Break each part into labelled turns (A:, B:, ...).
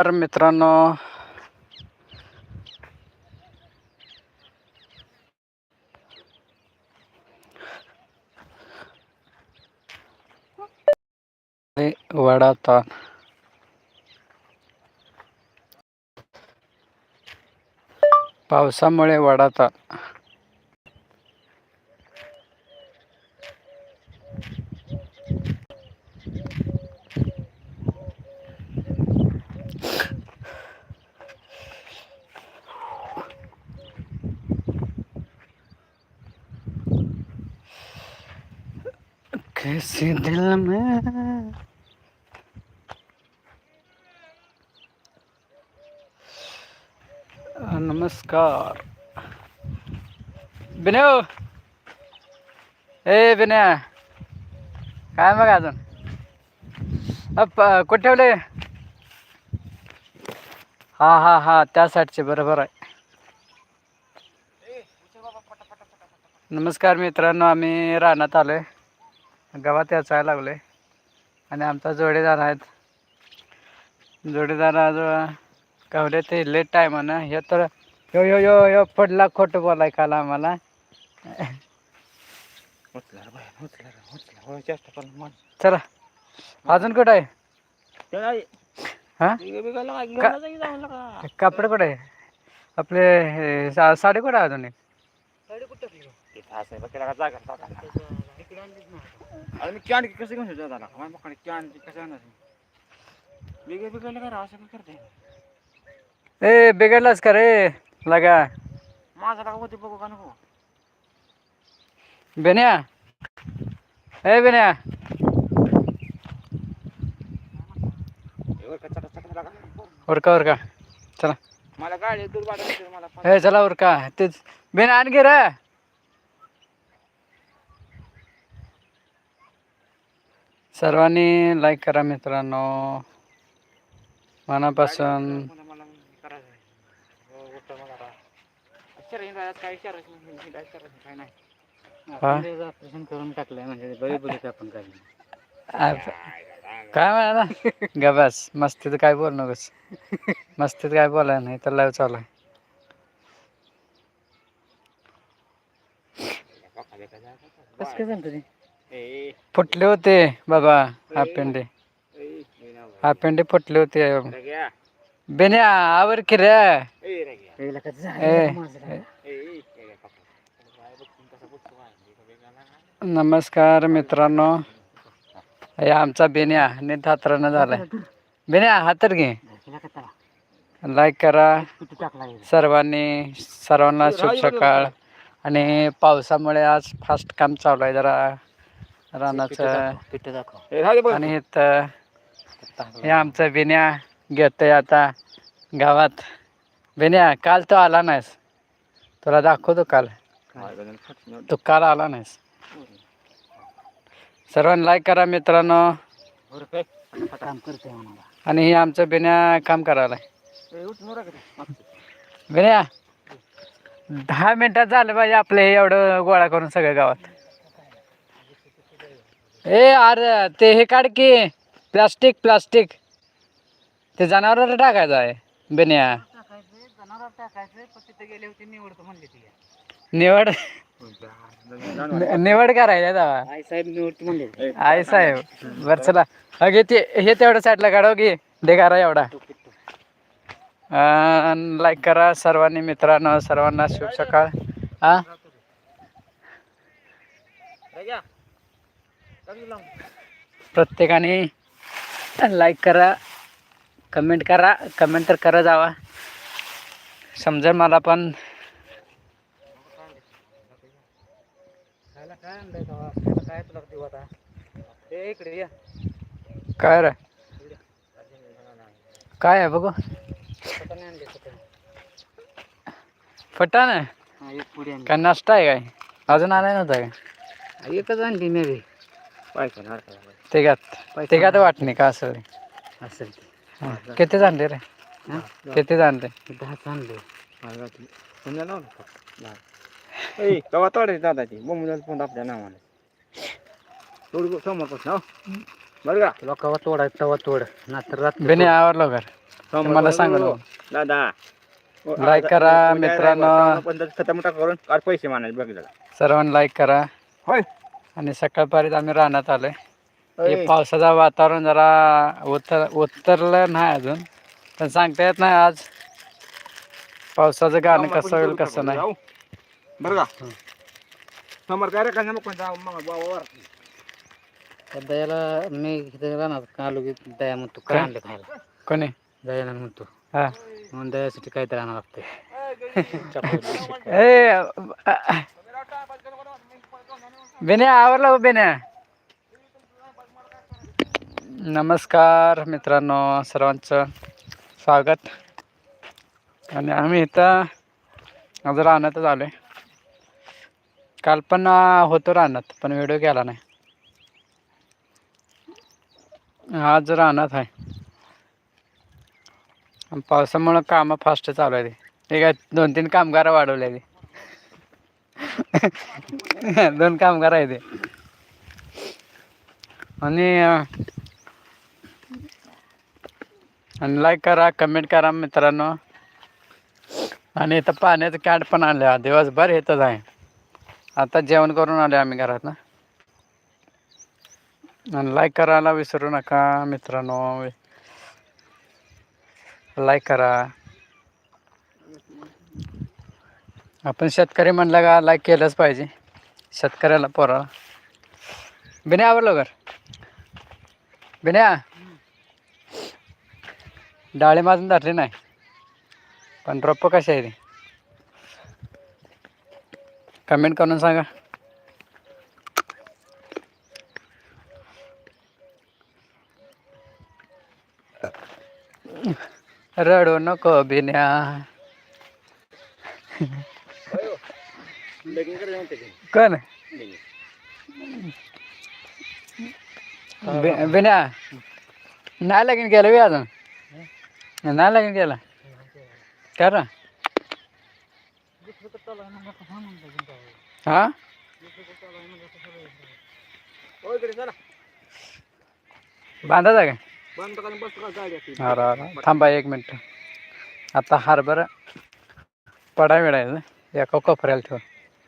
A: तर मित्रांनो हे वडाता पावसामुळे वडाता किसी दिल में। नमस्कार। विनय ए बिन्या काय मग अजून? अप कुठे ठेवले? हा हा हा त्या साईडचे बरोबर आहे. नमस्कार मित्रांनो आम्ही राहण्यात आलो आहे गावात याचायला लागलोय. आणि आमचा जोडीदार आहेत. जोडीदार आज कवले ते लेट टाईम ना. हे तर यो यो यो यो पडला खोटं बोलाय काल आम्हाला.
B: मन.
A: चला. अजून कुठं आहे? हा. कापड कुठं आहे? आपले हे, सा- साडी कुठं आहे अजून?
B: अरे मी कॅन कसं घेऊन जातो त्याला? माझ्या पकडे कॅन कसं आणणार? बिगं बिगं लगा रे, असं काय करते?
A: ए बिघडलास का रे? लगा.
B: माझा लगा होते बघू का नको?
A: बेन्या. ए बेन्या.
B: हे वर का चटा चटा लगा.
A: उरका उरका. चला.
B: मला गाडी दूर वाटत मला
A: ए चला उरका. तेच. बेन आणखी रे सर्वांनी लाईक करा मित्रांनो मनापासून
B: मला- मला करायचं आहे. हो, उठं मला आता. विचार येईन राहत, काय विचारायचं नाही, मी काय विचारायचं काय नाही.
A: हा?
B: ऑपरेशन करून टाकलंय म्हणजे काय
A: म्हणा? ग बस. मस्तीत काय बोल नकोस. मस्तीत काय बोलाय नाही तर लाईव्ह चालू आहे.
B: कसं काय सांगतो
A: फुटले होते बाबा हापेंडे हापेंडे फुटले होते. बेन्या आवर कि रे? ए, नमस्कार मित्रांनो. हे आमचा बेन्या नीट हातरानं झालाय. बेन्या हातर घे. लाईक करा. सर्वांनी सर्वांना शुभ सकाळ. आणि पावसामुळे आज फास्ट काम चालू आहे जरा. रानाचं
B: पिठ दाखव
A: आणि इथं हे आमचं बेन्या घेतोय आता गावात. बेन्या काल तो आला नाहीस. तुला दाखवतो काल. तू काल आला नाहीस. सर्वांनी लाईक करा मित्रांनो. आणि हे आमचं बेन्या काम करायला. बेन्या दहा मिनिटात झालं पाहिजे आपलं हे एवढं गोळा करून सगळं गावात. ए अरे ते हे काढ की. Plastic plastic. ते जनावराला टाकायचं आहे बेन्या.
B: टाकायचं जनावर टाकायचं पण तिथे गेले होते म्हणले ती
A: निवड. निवड करायला दावा
B: आई साहेब निवडतो म्हणले
A: आई साहेब बर चला. अगे ते हे तेवढं साईडला काढव की. दे करा एवढा. लाईक करा सर्वांनी मित्रांनो सर्वांना शुभ सकाळ हा? प्रत्येकाने लाईक करा कमेंट करा कमेंट तर करा जावा. समजेल मला पण.
B: काय
A: रे? काय आहे बघू. फटा ना
B: हा,
A: काय नाश्ता आहे काय? अजून आलाय नव्हता काय?
B: एकच आणली मी बी पैसा नाही अडकायला.
A: तिघात तिघात वाटणे का असं?
B: असेल
A: हा. किती जाणले रे?
B: हा?
A: किती जाणले?
B: दहा. तेव्हा दादाची बोंबलं पण आपल्या नावाने. बरं का? तुला कवा तोडायचं तेव्हा तोड. नातर रात्री
A: बेने आवरलो घर. मला सांगू
B: दादा.
A: Like करा, मित्रांनो.
B: खतम करून काढ पैसे मानायचे बघ जरा
A: सर्वांना लाईक करा.
B: होय.
A: आणि सकाळपर्यंत आम्ही रानात आलोय. हे पावसाचं वातावरण जरा उतर उतरलं नाही अजून पण सांगता येत नाही आज. पावसाचं गाणं कसं होईल कसं नाही.
B: बरं का? समोर काय रे का मग जाऊ मग बाबावर
C: दयाला मी इथे राहणार आलो की दया म्हणतो काय?
A: काय?
C: आणलं खायला?
A: कोणी?
C: दयाला म्हणतो.
A: हा.
C: म्हणून दयासाठी काहीतरी आणावं लागतंय.
A: ए बेन्या आवरला हो बेन्या नमस्कार मित्रांनो सर्वांचं स्वागत. आणि आम्ही इथं आज रानातच आलो आहे काल पण होतो रानात पण व्हिडिओ केला नाही. आज रानात आहे. पावसामुळं कामं फास्ट चालू आहे ते काय दोन तीन कामगार वाढवले ते दोन काम करायचे. आणि आणि लाईक करा कमेंट करा मित्रांनो. आणि इथं पाण्याचं कॅट पण आणलं दिवसभर येतच आहे. आता जेवण करून आले आम्ही घरात ना. आणि लाईक करायला विसरू नका मित्रांनो. लाईक करा. आपण शेतकरी म्हणलं का लाईक केलंच पाहिजे. शेतकऱ्याला पोराला. बिन्या आवडलो घर बिन्या. डाळी माझून धरली नाही. पण रोप कशी आहे ती? कमेंट करून सांगा. रडू नको बिन्या
B: लगीन करायचं म्हणते की.
A: कोण? बिना? नाही लगीन केलं बी अजून. नाही लगीन केलं. कर हा?
B: होय
A: काय
B: का?
A: थांबा एक मिनिट. आता हार्बर पडा मिळायचं एका कोपऱ्याला ठेवून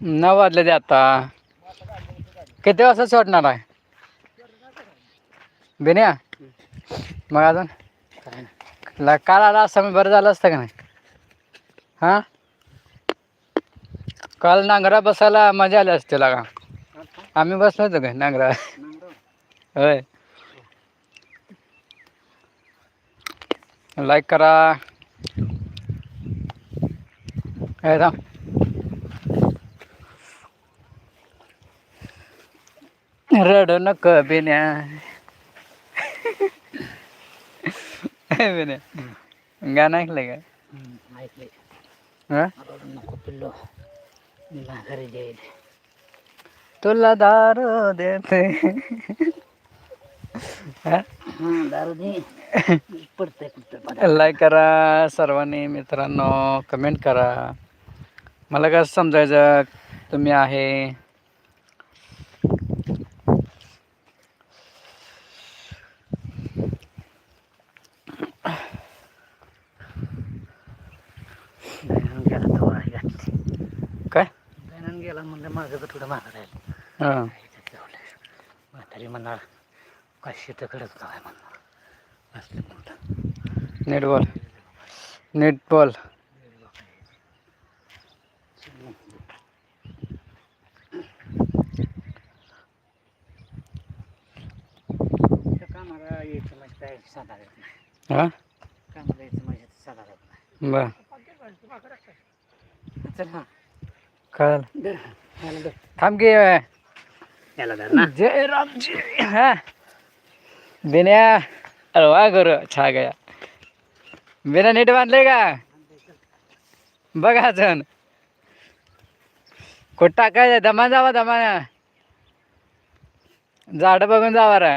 A: नऊ वाजले ते आता. किती वाजता सोडणार आहे? बिन्या मग अजून? ला- काल आला असता मी बरं झालं असतं का नाही? हा? काल नांगरा बसायला मजा आली असते लागा आम्ही बसलो होतो काय नांगरा? होय. लाईक करा. काय थांब. रडू नको बिन्या बिन्या गाणं ऐकलं का
C: हम्म, ऐकले
A: हा
C: रडू नको पिल्लो मी घरी जाईल
A: तुला दारू देते
C: दारू दे पडतंय
A: लाईक करा सर्वांनी मित्रांनो. कमेंट करा. मला कसं समजायचं? तुम्ही आहे. काय?
C: बहिणानं गेला म्हणलं माझं तर थोडं मागं राहिलं
A: हां.
C: म्हातारी म्हणणार काय शेत कडत काय म्हणणार असलं मोठं
A: नीट बोल नीट बोल
C: त्या कामाला यायचं म्हणजे काय साधारण नाही
A: हां? बर.
C: हा.
A: कळलं. थांब की जय रामजी हा. बिन्या अरे वा गुरु छा गया. बिना नीट बांधले का? बघ अजून. कुठं टाकायचं? दमा जावा दमा. झाड बघून जावा रे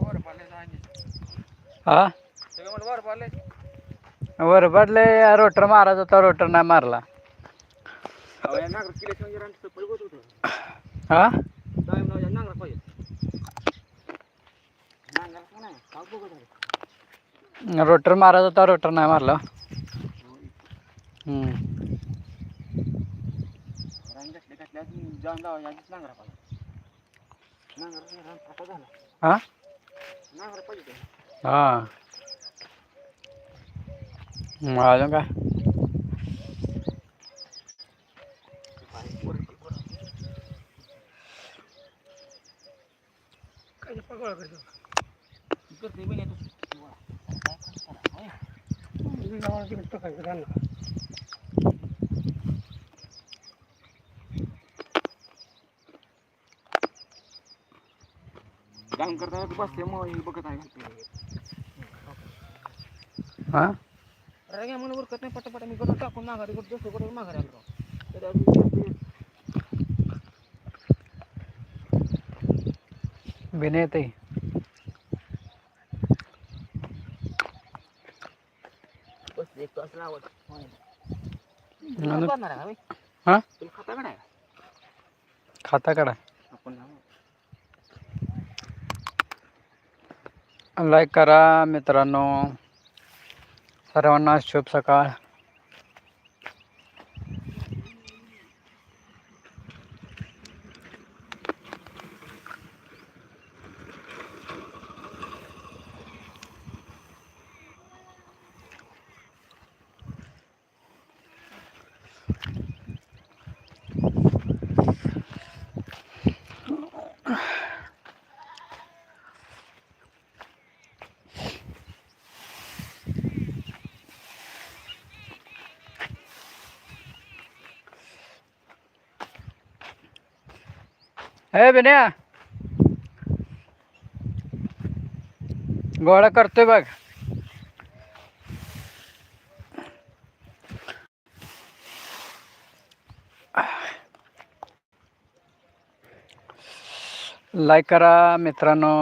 B: वर पाडले
A: हा?
B: वर पडले
A: रोटर मारायचा होता रोटर नाही मारला. हा? रोटर मारायचा होता रोटर नाही मारला. हा?
B: नांगरा पाहिजे ते.
A: हा मग अजून
B: करते. काम मग हे बघत आहे.
A: हा?
B: रांग्या म्हणून उरकत नाही पटापटा मी करतो टाकून माघारी करतो जसं करून माघारी आलो.
A: बिने येते
B: बस एक तास लावत?
A: हा?
B: खाता
A: काढा
B: आपण लावू.
A: लाईक करा मित्रांनो. सर्वांना शुभ सकाळ. ए बिन्या. गोळा करतोय बघ. लाईक करा मित्रांनो.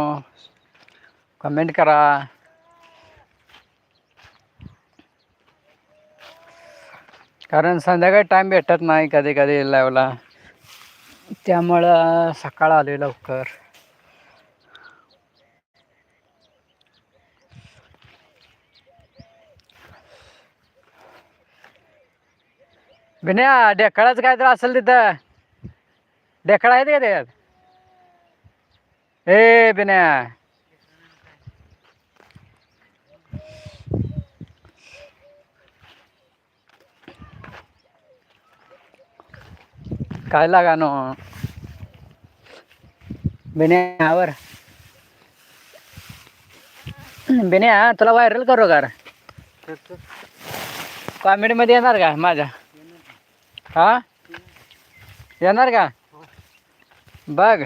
A: कमेंट करा. कारण संध्याकाळी टाईम भेटत नाही कधी कधी लावला त्यामुळं सकाळ आले लवकर. बिन्या ढेकळाच काय तर असेल तिथं. ढेकळा आहेत का त्याच्यात? ए बिन्या. काय लागा आवर बिन्यावर बिन्या तुला व्हायरल करू का कॉमेडी मध्ये येणार का माझ्या? हा? येणार का? बघ.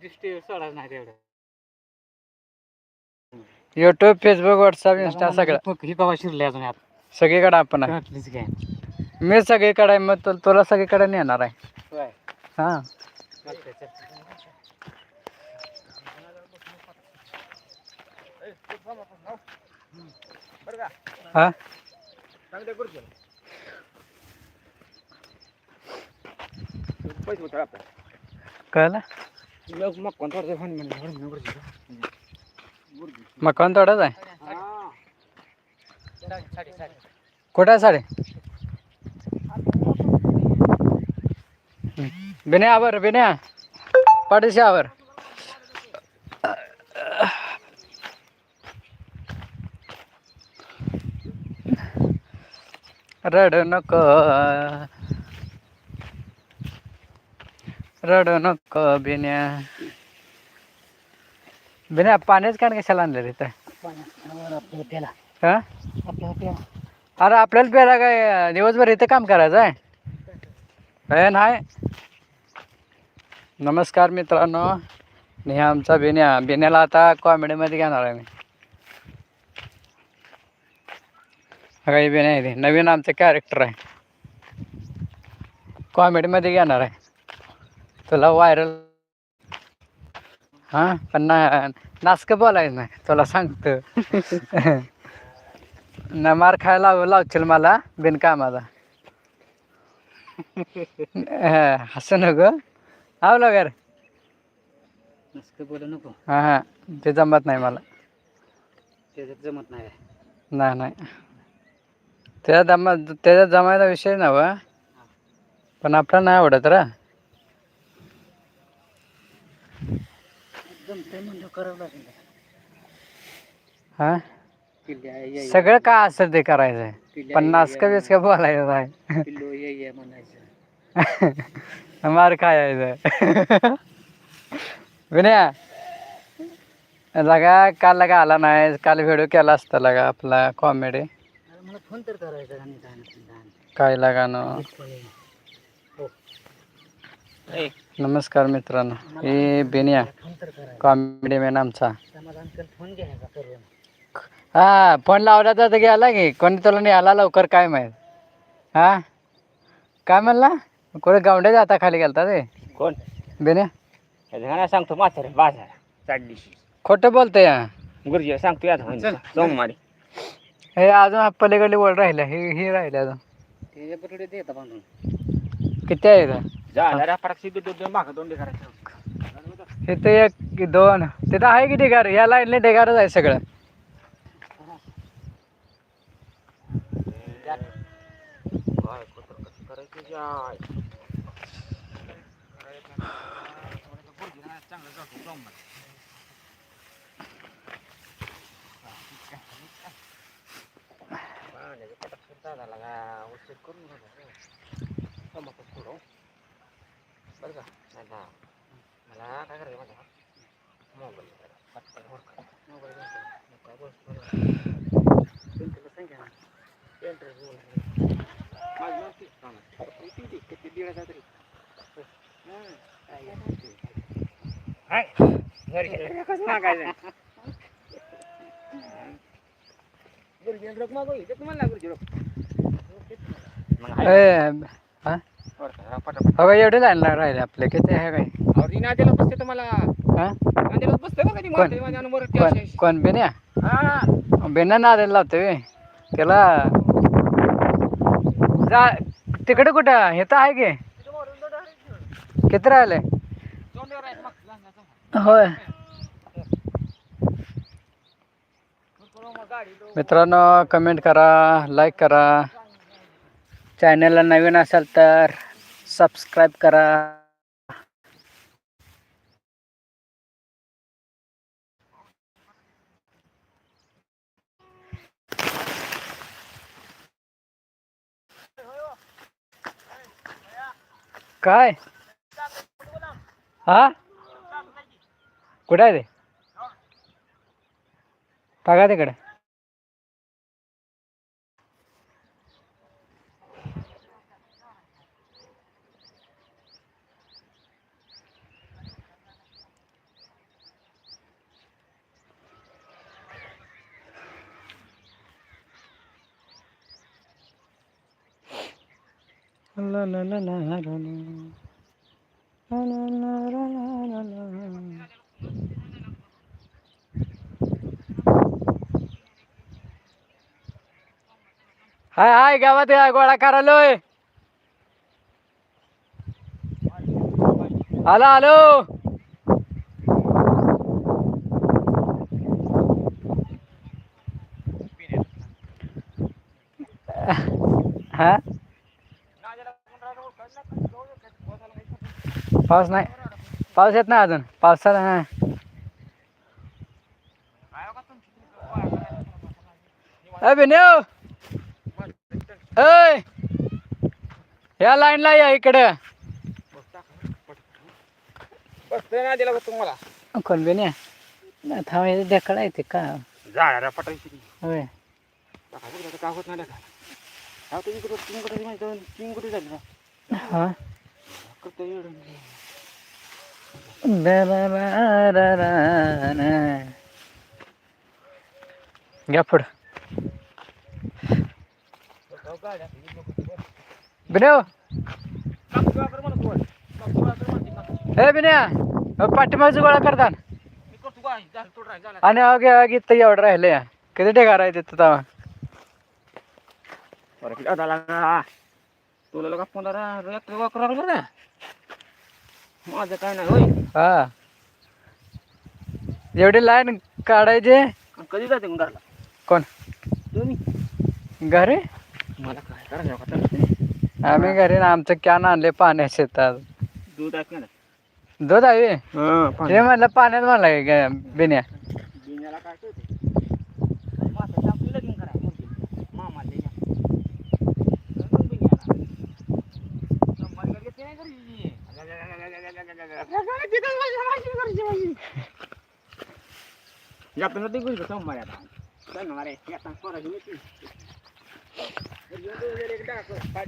C: दृष्टी सोडाच नाही तेवढं.
A: युट्यूब फेसबुक व्हॉट्सअप इंस्टा सगळं.
C: ही शिरले अजून यात.
A: सगळीकडे आपण आहे.
C: घातलीच काय
A: मी सगळीकडे आहे मग तु- तुला सगळीकडे नेणार आहे.
C: होय.
A: हा.
C: चालतंय, चालतंय.
A: हा.
B: पैसे
A: कळलं?
B: मग मग कोणता
A: मकान तोडाच आहे? कुठं आहे साडे? बिन्या आवर बिन्या. पाठीशी आवर. रड नको. रड नको बिन्या. बिन्या पाण्याच काय कशाला आणलं रे
C: पाण्यावर आपल्याला
A: हा? अरे आपल्याला पहिला काय दिवसभर इथं काम करायचं आहे? नाही. नमस्कार मित्रांनो. आणि हा आमचा बिन्या. बिन्याला आता कॉमेडीमध्ये घेणार आहे मी. काही बिन्या आहे नवीन आमचं कॅरेक्टर आहे. कॉमेडीमध्ये घेणार आहे. तुला व्हायरल हां? पण ना नाचकं बोलायचं नाही तुला सांगतो. न मार खायला लाव लावशील मला बिनकामाला हसं नको. आवलं घर
C: नसतं बोलू नको.
A: हां हां. ते जमत नाही मला.
C: त्याच्यात जमत नाही.
A: नाही नाही. त्याच्या जमा त्याच्या जमायचा विषय नव्हा पण आपला नाही आवडत रा.
C: जमतंय म्हणलं करावं लागेल.
A: हां?
C: ये
A: सगळं काय असेल ते करायचं आहे पण नाचकं बिचकं बोलायचं नाही
C: पिल्लो ये ये म्हणायचं.
A: मार खायचं विनया लगा काल लगा आला नाही काल व्हिडिओ केला असता लगा आपला कॉमेडी
C: अरे मला फोन तर करायचा.
A: काय लगानं
C: इतकं हो.
A: नमस्कार मित्रांनो हे बेनिया कॉमेडी मॅन आमचा. हा फोन लावला तर गेला की कोणी तुला नाही आला लवकर काय माहीत? हा? काय म्हणला? कोणी गावंडे जाता खाली गेलता ते?
B: कोण?
A: बेन्या?
B: ह्याला सांगतो म्हातारे बाजार चाडलीशी.
A: खोटं बोलतोय हा.
B: गुरुजी सांगतो या सोमवारी
A: हे अजून हा पलीकडली वर राहिल्या हे ही राहिले अजून. किती आहे इथं?
B: जाणाऱ्या पराक्षी दोन दोन मागं दोन करायचं
A: इथं एक की दोन. तिथं आहे की ढेगार? या लाईनला ढेगारच आहे सगळं.
B: काय कुत्रं बरं का? नाही ना. मला काय करायचं माझ्या मोबाईल पटकन मोबाईल मग काय गोष्ट बरं.
C: सांगा ना.
B: पेंटर किती ती? किती दीड हजार तरी. हाय. घरी मागायचं? रोख तुम्हाला गुरुजी रोख. मग
A: ए, अगं एवढे लाईन राहिले आपले. किती आहे काय?
B: अहो, ती नांदेडला बसते तुम्हाला.
A: हा?
B: नांदेडला बसते बघा ती
A: कोण?
B: म्हातारी माझ्या नंबर
A: कोण? कोण? बेन्या?
B: हा.
A: बेन्या बे. त्याला जा तिकडे कुठं? हे तर आहे की. किती राहिले. होय. मित्रांनो कमेंट करा लाईक करा. चॅनलला नवीन असाल तर सबस्क्राईब करा. काय? हा? कुठं आहे ते? बघा तिकडे. हाय हाय गावात या गोळा करायलोय आलो आलो हा पाऊस नाही. पाऊस येत नाही अजून. पावसाला नाही अ बेन्यो ऐ! या लाईनला या इकडं.
B: दिला तुम्हाला
A: कोण बी नाही थांब ढेकळ आहे ते का?
B: झाडा पटायची
A: होय
B: का. होत नाही हा तुम्ही कुठं तुम्ही कुठे माहिती तुम्ही कुठे झाली? ना
A: हा
B: करतो
A: घ्या फड बिनेव हे बिन्या पाठीमागचं गोळा करतात आणि अगे अगे तर एवढं राहिले किती ढेगा राहते तवा
B: तुला लोक फोन करा माझं काय नाही
A: हा. एवढी लाईन काढायचे?
B: कधी जाते मग घरला?
A: कोण?
B: तुम्ही.
A: घरी?
B: मला काय करायचं
A: आम्ही घरी ना आमचं कॅन आणले पाण्या शेतात.
B: दूध
A: दूध आहे.
B: हा
A: ते म्हणलं पाण्यात म्हणलं बिन्या
B: बिण्याला काय कळते मासा टाकून लगीन करा मुलगी. मामा त्याच्या. लगीन बिण्याला. शंभर का घेते नाही घरी. ते गुंज आता. आहे. पोराची.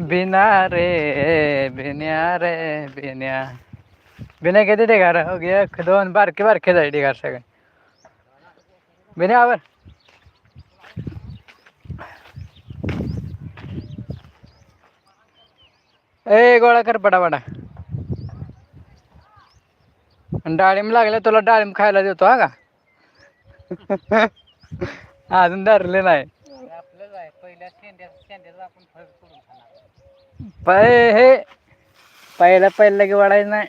A: बिना रे बिन्या रे बिन्या बिन्या किती ढेगार हो गे एक दोन बारके बारके जाय ढेगार सगळे बिन्या आवर ए गोळा कर बडा बडा आणि डाळिंब लागले तुला डाळिंब खायला देतो हा का? अजून धरले नाही. पै हे पहिला पहिला की वाढायचं नाही.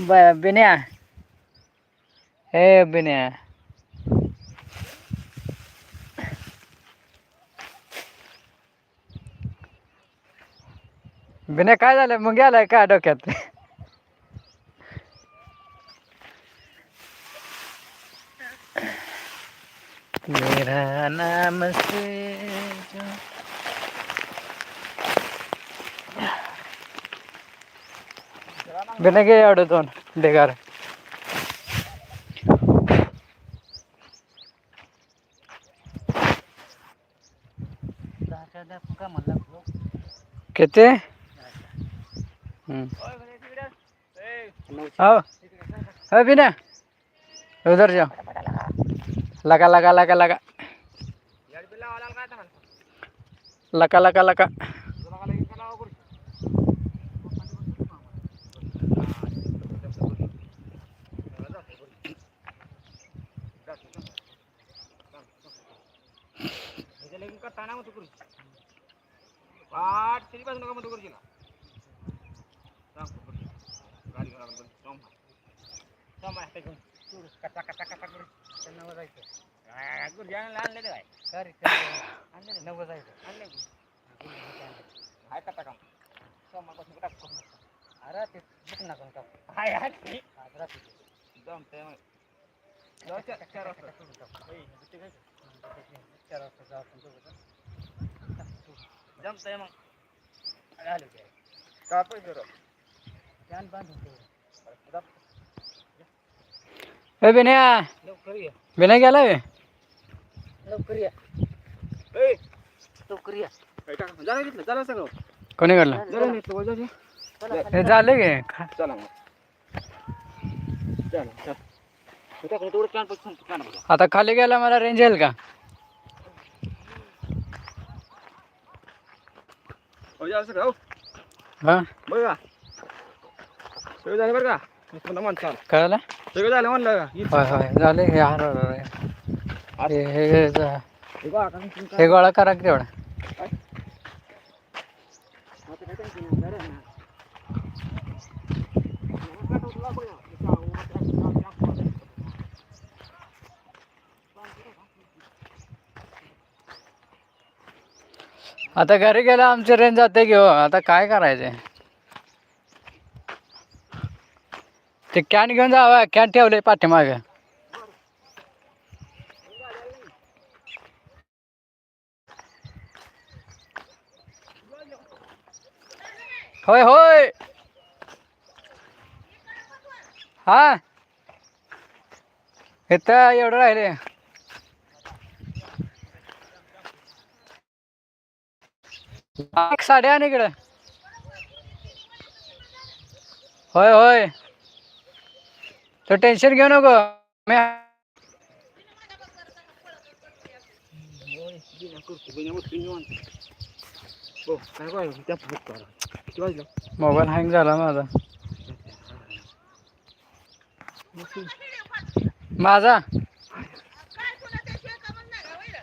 A: ब बिन्या. हे बिन्या. बिन्या काय झालं? मग गेलाय का डोक्यात? मेरा नाम से जो बिना घे एवढं दोन ढेगार
C: दहाच्या दहा आपण का म्हणला भाऊ?
A: किती हम्म. आओ। हो बिना। उधर जाओ। लगा लगा लगा लगा। लका लका लका
B: पाठ तरी पासून नका म्हणतो गुरुजीला सांग गुरुजी. गाडी घाला म्हणतो. काय?
C: अरे नव्वद जायचं
B: की. हाय सोमापासून टाक करून
C: अरे ते ना नका टाकू
B: हाय हाय.
C: आज रात्री
B: मग. चार- वाजता.
C: चार वाजता जाऊ आपण दोघं
B: जमतंय मग.
C: आलो ते कॅन बांधून
A: बिन्या
C: लवकर ये
A: बिन्या गेला बे
C: लवकर या
B: ए,
C: लवकर या.
B: झालं झालं सगळं.
A: कोणी
B: झालं
A: हे झाले गे खा-
B: चला मग. चला, चला. टाकलं, तेवढं plan पासून सांगतो, plan बघा.
A: आता खाली गेला मला रेंज येईल का?
B: सगळं, हो.
A: हा?
B: बघा सगळं झालं बरं का? मी पुन्हा म्हणतो.
A: कळलं?
B: सगळं झालं म्हणलं. का ही-
A: होय होय झाले हे हार हे हे
B: हे
A: हे गोळा करा की तेवढा.
B: आता. हे
A: घरी गेला आमची रेंज जाते घेऊ आता काय करायचे? ते कॅन घेऊन जावा कॅन ठेवले पाठीमागे. होय होय. हा. इथं एवढं राहिले. साडे साड्या आणि इकडं. होय होय. तो टेन्शन घेऊ नको. मी
B: हो काय काय त्या फुट किती वाजलं?
A: मोबाईल हँग झाला माझा. माझा?